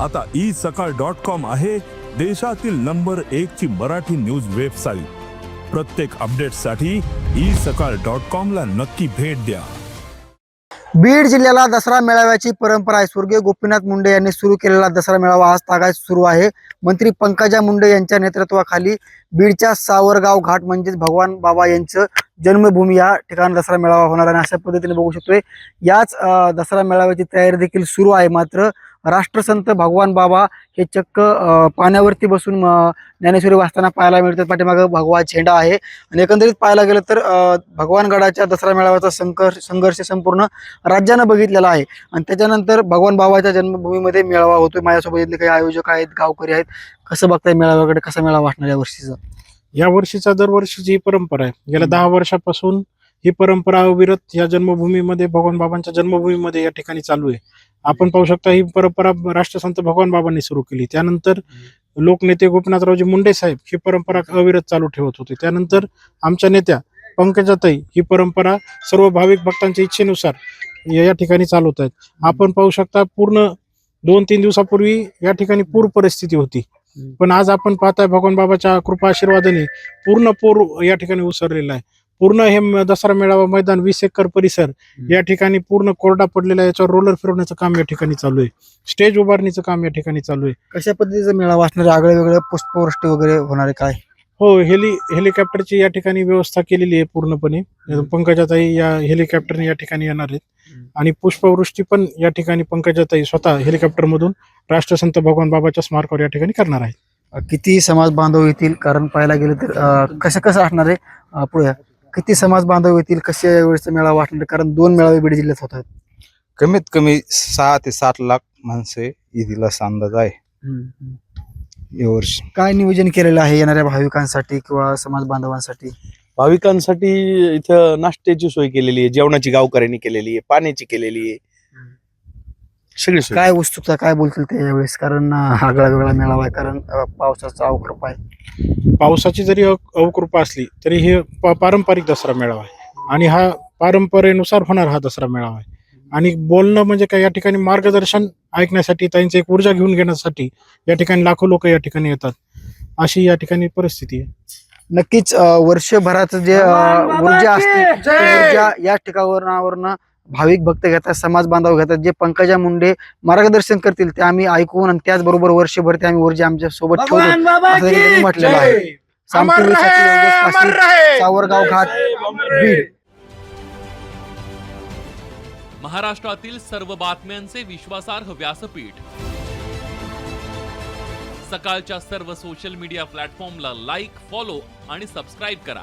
आता ई सकाळ dot com आहे देशातील नंबर एक ची मराठी न्यूज वेबसाईट. प्रत्येक अपडेटसाठी ई सकाळ डॉट कॉम ला नक्की भेट द्या. बीड जिल्ह्याला दसरा मेळाव्याची परंपरा आहे. स्वर्गीय गोपीनाथ मुंडे यांनी सुरू केलेला दसरा मेळावा आज तागायत सुरू आहे. मंत्री पंकजा मुंडे यांच्या नेतृत्वाखाली बीडच्या सावरगाव घाट म्हणजेच भगवान बाबा यांचं जन्मभूमी या ठिकाणी दसरा मेळावा होणार आणि अशा पद्धतीने बघू शकतोय याच दसरा मेळाव्याची तयारी देखील सुरू आहे. मात्र राष्ट्रसंत भगवान बाबा हे चक्क पाण्यावरती बसून ज्ञानेश्वरी वाचताना पाहायला मिळतात. पाठीमागं भगवा झेंडा आहे. आणि एकंदरीत पाहायला गेलं तर भगवानगडाच्या दसरा मेळाव्याचा संघर्ष संघर्ष संपूर्ण राज्यानं बघितलेला आहे. आणि त्याच्यानंतर भगवान बाबाच्या जन्मभूमीमध्ये मेळावा होतोय. माझ्यासोबत इथले काही आयोजक आहेत गावकरी आहेत. कसं बघताय मेळाव्याकडे? कसा मेळावा असणार या वर्षीचा? या वर्षीचा दरवर्षीची ही परंपरा आहे गेल्या. दहा वर्षापासून ही परंपरा अविरत या जन्मभूमीमध्ये भगवान बाबांच्या जन्मभूमीमध्ये या ठिकाणी चालू आहे. आपण पाहू शकता ही परंपरा राष्ट्रसंत भगवान बाबांनी सुरू केली. त्यानंतर लोकनेते गोपीनाथरावजी मुंडे साहेब ही परंपरा अविरत चालू ठेवत होते. त्यानंतर आमच्या नेत्या पंकजाताई ही परंपरा सर्व भाविक भक्तांच्या इच्छेनुसार या ठिकाणी चालवत आहेत. आपण पाहू शकता पूर्ण दोन तीन दिवसापूर्वी या ठिकाणी पूर परिस्थिती होती. पण आज आपण पाहताय भगवान बाबाच्या कृपा आशीर्वादाने पूर्ण पूर या ठिकाणी उसरलेला आहे. पूर्ण हे दसरा मेळावा मैदान वीस एकर परिसर या ठिकाणी पूर्ण कोरडा पडलेला याच्यावर रोलर फिरवण्याचं काम या ठिकाणी चालू आहे. स्टेज उभारणीचं काम या ठिकाणी चालू आहे. कशा पद्धतीचा मेळावा असणार आगळे वेगळे पुष्पवृष्टी वगैरे होणार आहे काय? हो हेली हेलिकॉप्टरची या ठिकाणी व्यवस्था केलेली आहे पूर्णपणे. पंकजाताई या हेलिकॉप्टरने या ठिकाणी येणार आहेत. आणि पुष्पवृष्टी पण या ठिकाणी पंकजाताई स्वतः हेलिकॉप्टर मधून राष्ट्रसंत भगवान बाबाच्या स्मारकावर या ठिकाणी करणार आहेत. किती समाज बांधव येतील? कारण पाहायला गेलं तर कसं कसं असणार आहे? पुढे किती समाज बांधव येतील कसे वेळेचा मेळावा आहे? कारण दोन मेळावे बीड जिल्ह्यात होत कमीत कमी सहा ते सात लाख माणसे येथील असा अंदाज आहे. यावर्षी काय नियोजन केलेलं आहे येणाऱ्या भाविकांसाठी किंवा समाज बांधवांसाठी? भाविकांसाठी इथं नाश्त्याची सोय केलेली आहे जेवणाची गावकऱ्यांनी केलेली आहे पाण्याची केलेली आहे. सगळी सोय. काय उत्सुकता काय बोलतील ते यावेळेस? कारण आगळा वेगळा मेळावा आहे कारण अं, पावसाचा अवकृप आहे. पावसाची जरी अव- अवकृपा असली तरी हे प- पारंपरिक दसरा मेळावा आहे. आणि हा परंपरेनुसार होणार हा दसरा मेळावा आहे. आणि बोलणं म्हणजे काय या ठिकाणी मार्गदर्शन ऐकण्यासाठी त्यांची एक ऊर्जा घेऊन घेण्यासाठी या ठिकाणी लाखो लोक या ठिकाणी येतात. अशी या ठिकाणी परिस्थिती आहे. नक्कीच अं, वर्षभराचं जे अं, ऊर्जा असते ती ऊर्जा या ठिकाणावरनं भाविक भक्त घेतात समाज बांधव घेतात जे पंकजा मुंडे मार्गदर्शन करतील ते आम्ही ऐकून आणि त्याचबरोबर वर्षभर ते आम्ही ऊर्जा आमच्यासोबत ठेवतो म्हटलेलं आहे. सावरगाव घाट बीड. महाराष्ट्रातील सर्व बातम्यांचे विश्वासार्ह व्यासपीठ. सकाळच्या सर्व सोशल मीडिया प्लॅटफॉर्मला लाईक फॉलो आणि सबस्क्राईब करा.